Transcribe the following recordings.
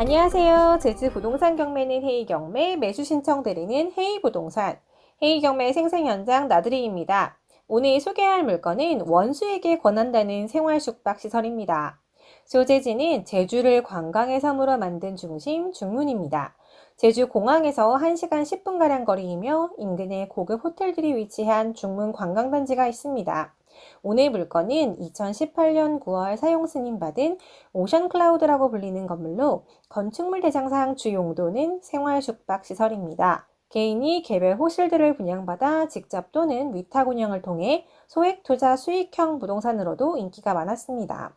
안녕하세요. 제주 부동산 경매는 헤이 경매, 매수 신청 드리는 헤이 부동산, 헤이 경매 생생 현장 나들이입니다. 오늘 소개할 물건은 원수에게 권한다는 생활 숙박 시설입니다. 소재지는 제주를 관광의 섬으로 만든 중심 중문입니다. 제주 공항에서 1시간 10분가량 거리이며 인근에 고급 호텔들이 위치한 중문 관광단지가 있습니다. 오늘 물건은 2018년 9월 사용 승인받은 오션 클라우드라고 불리는 건물로 건축물 대장상 주 용도는 생활 숙박 시설입니다. 개인이 개별 호실들을 분양받아 직접 또는 위탁 운영을 통해 소액 투자 수익형 부동산으로도 인기가 많았습니다.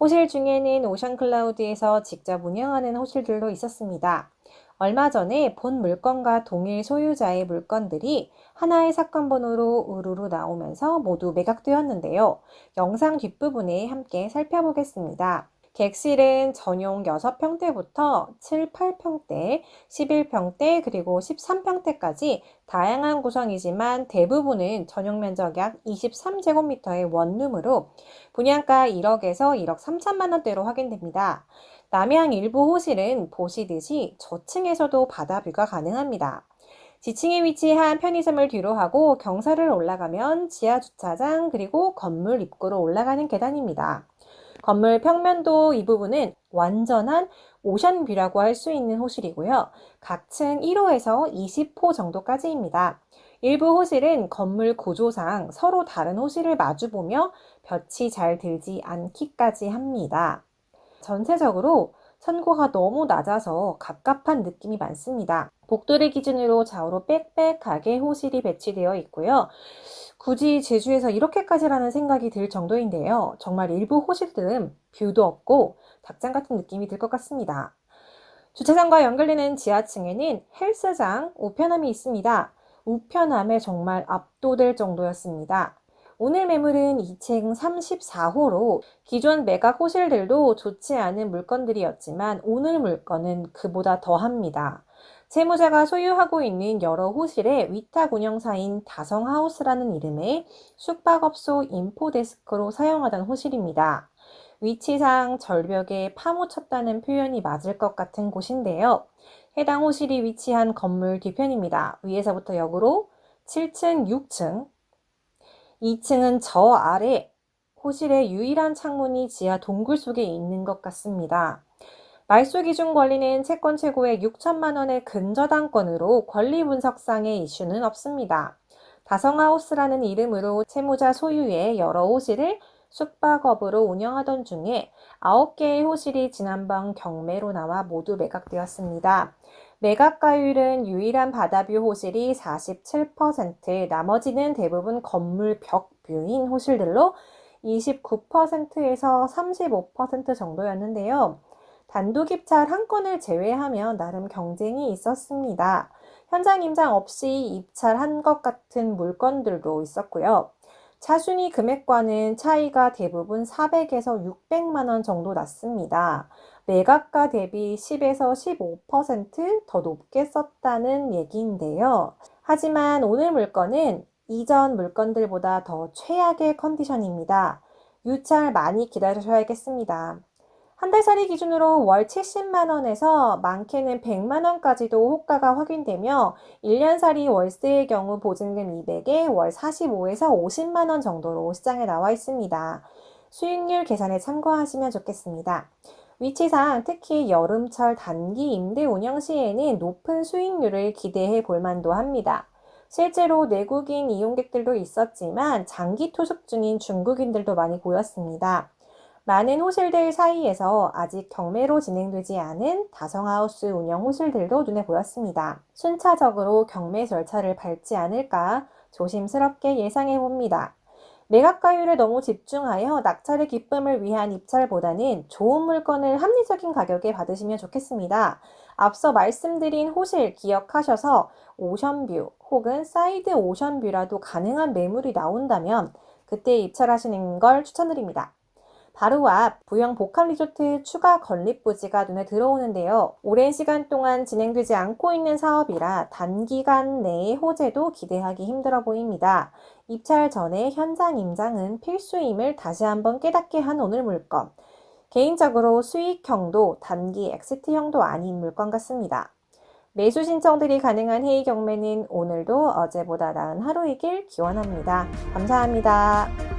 호실 중에는 오션 클라우드에서 직접 운영하는 호실들도 있었습니다. 얼마 전에 본 물건과 동일 소유자의 물건들이 하나의 사건 번호로 우르르 나오면서 모두 매각되었는데요. 영상 뒷부분에 함께 살펴보겠습니다. 객실은 전용 6평대부터 7, 8평대, 11평대, 그리고 13평대까지 다양한 구성이지만 대부분은 전용 면적 약 23제곱미터의 원룸으로 분양가 1억에서 1억 3천만 원대로 확인됩니다. 남양 일부 호실은 보시듯이 저층에서도 바다뷰가 가능합니다. 지층에 위치한 편의점을 뒤로 하고 경사를 올라가면 지하 주차장 그리고 건물 입구로 올라가는 계단입니다. 건물 평면도 이 부분은 완전한 오션뷰라고 할 수 있는 호실이고요. 각층 1호에서 20호 정도까지입니다. 일부 호실은 건물 구조상 서로 다른 호실을 마주보며 볕이 잘 들지 않기까지 합니다. 전체적으로 천고가 너무 낮아서 갑갑한 느낌이 많습니다. 복도를 기준으로 좌우로 빽빽하게 호실이 배치되어 있고요. 굳이 제주에서 이렇게까지라는 생각이 들 정도인데요. 정말 일부 호실들은 뷰도 없고 닭장 같은 느낌이 들 것 같습니다. 주차장과 연결되는 지하층에는 헬스장, 우편함이 있습니다. 우편함에 정말 압도될 정도였습니다. 오늘 매물은 2층 34호로 기존 매각 호실들도 좋지 않은 물건들이었지만 오늘 물건은 그보다 더합니다. 채무자가 소유하고 있는 여러 호실의 위탁 운영사인 다성하우스라는 이름의 숙박업소 인포데스크로 사용하던 호실입니다. 위치상 절벽에 파묻혔다는 표현이 맞을 것 같은 곳인데요. 해당 호실이 위치한 건물 뒤편입니다. 위에서부터 역으로 7층, 6층, 2층은 저 아래 호실의 유일한 창문이 지하 동굴 속에 있는 것 같습니다. 말소 기준 권리는 채권 최고액 6천만 원의 근저당권으로 권리 분석상의 이슈는 없습니다. 다성하우스라는 이름으로 채무자 소유의 여러 호실을 숙박업으로 운영하던 중에 9개의 호실이 지난번 경매로 나와 모두 매각되었습니다. 매각가율은 유일한 바다뷰 호실이 47%, 나머지는 대부분 건물 벽 뷰인 호실들로 29%에서 35% 정도였는데요. 단독 입찰 한 건을 제외하면 나름 경쟁이 있었습니다. 현장 임장 없이 입찰한 것 같은 물건들도 있었고요. 차순위 금액과는 차이가 대부분 400에서 600만 원 정도 났습니다. 매각가 대비 10에서 15%더 높게 썼다는 얘기인데요. 하지만 오늘 물건은 이전 물건들보다 더 최악의 컨디션입니다. 유찰 많이 기다리셔야겠습니다. 한 달살이 기준으로 월 70만원에서 많게는 100만원까지도 호가가 확인되며 1년살이 월세의 경우 보증금 200에 월 45에서 50만원 정도로 시장에 나와 있습니다. 수익률 계산에 참고하시면 좋겠습니다. 위치상 특히 여름철 단기 임대 운영 시에는 높은 수익률을 기대해 볼 만도 합니다. 실제로 내국인 이용객들도 있었지만 장기 투숙 중인 중국인들도 많이 보였습니다. 많은 호실들 사이에서 아직 경매로 진행되지 않은 다성하우스 운영 호실들도 눈에 보였습니다. 순차적으로 경매 절차를 밟지 않을까 조심스럽게 예상해 봅니다. 매각가율에 너무 집중하여 낙찰의 기쁨을 위한 입찰보다는 좋은 물건을 합리적인 가격에 받으시면 좋겠습니다. 앞서 말씀드린 호실 기억하셔서 오션뷰 혹은 사이드 오션뷰라도 가능한 매물이 나온다면 그때 입찰하시는 걸 추천드립니다. 바로 앞 부영 복합 리조트 추가 건립 부지가 눈에 들어오는데요. 오랜 시간 동안 진행되지 않고 있는 사업이라 단기간 내에 호재도 기대하기 힘들어 보입니다. 입찰 전에 현장 임장은 필수임을 다시 한번 깨닫게 한 오늘 물건. 개인적으로 수익형도 단기 엑시트형도 아닌 물건 같습니다. 매수 신청들이 가능한 회의 경매는 오늘도 어제보다 나은 하루이길 기원합니다. 감사합니다.